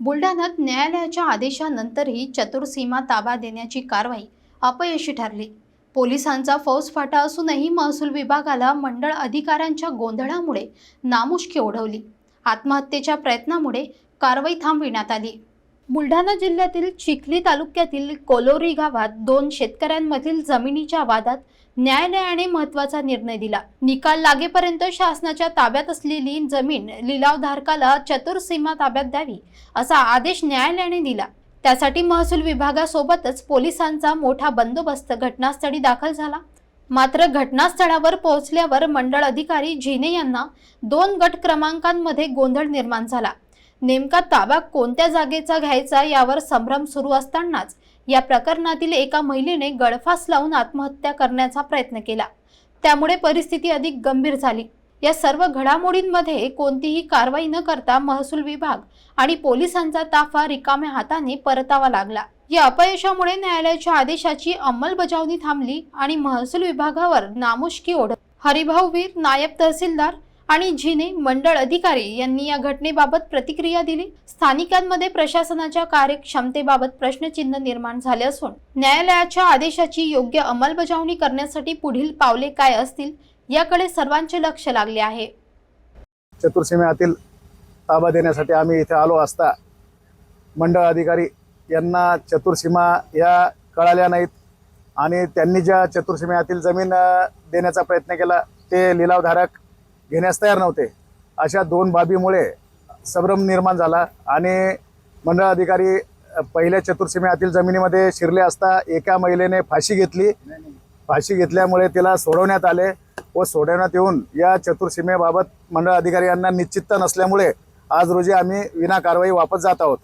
बुलढाण्यात न्यायालयाच्या आदेशानंतरही चतुर्सीमा ताबा देण्याची कारवाई अपयशी ठरली. पोलिसांचा फौजफाटा असूनही महसूल विभागाला मंडळ अधिकाऱ्यांच्या गोंधळामुळे नामुष्की ओढवली. आत्महत्येच्या प्रयत्नामुळे कारवाई थांबविण्यात आली. बुलढाणा जिल्ह्यातील चिखली तालुक्यातील कोलोरी गावात दोन शेतकऱ्यांमधील जमिनीच्या वादात न्यायालयाने महत्त्वाचा निर्णय दिला. निकाल लागेपर्यंत शासनाच्या ताब्यात असलेली जमीन लिलावधारकाला चतुर्सीमा ताब्यात द्यावी असा आदेश न्यायालयाने दिला. त्यासाठी महसूल विभागासोबतच पोलिसांचा मोठा बंदोबस्त घटनास्थळी दाखल झाला. मात्र घटनास्थळावर पोहोचल्यावर मंडळ अधिकारी झिने यांना दोन गट क्रमांकांमध्ये गोंधळ निर्माण झाला. नेमका ताबा कोणत्या जागेचा घ्यायचा? यावर संभ्रम सुरू असतानाच या प्रकरणातील एका महिलेने गळफास लावून आत्महत्या करण्याचा प्रयत्न केला. त्यामुळे परिस्थिती अधिक गंभीर झाली. या सर्व घडामोडींमध्ये कोणतीही कारवाई न करता महसूल विभाग आणि पोलिसांचा ताफा रिकाम्या हाताने परतावा लागला. या अपयशामुळे न्यायालयाच्या आदेशाची अंमलबजावणी थांबली आणि महसूल विभागावर नामुष्की ओढ. हरिभाऊ वीर नायब तहसीलदार आणि झिने मंडळ अधिकारी यांनी या घटनेबाबत प्रतिक्रिया दिली. स्थानिकांमध्ये प्रशासनाच्या कार्यक्षमतेबाबत प्रश्नचिन्ह निर्माण झाले असून न्यायालयाच्या आदेशाची योग्य अंमलबजावणी करण्यासाठी पुढील पावले काय असतील याकडे सर्वांचे लक्ष लागले आहे. चतुर्सीमेतील ताबा देण्यासाठी आम्ही इथे आलो असता मंडळ अधिकारी यांना चतुर्सीमा या कळाल्या नाहीत आणि त्यांनी ज्या चतुर्सीमेतील जमीन देण्याचा प्रयत्न केला ते लिलावधारक घेण्यास तयार नव्हते. अशा दोन बाबीमुळे संभ्रम निर्माण झाला आणि मंडळ अधिकारी पहिल्या चतुर्सीमेतील जमिनीमध्ये शिरले असता एका महिलेने फाशी घेतली. फाशी घेतल्यामुळे तिला सोडवण्यात आले व सोडवण्यात येऊन या चतुर्सीमेबाबत मंडळ अधिकारी यांना निश्चितता नसल्यामुळे आज रोजी आम्ही विना कारवाई वापस जात आहोत.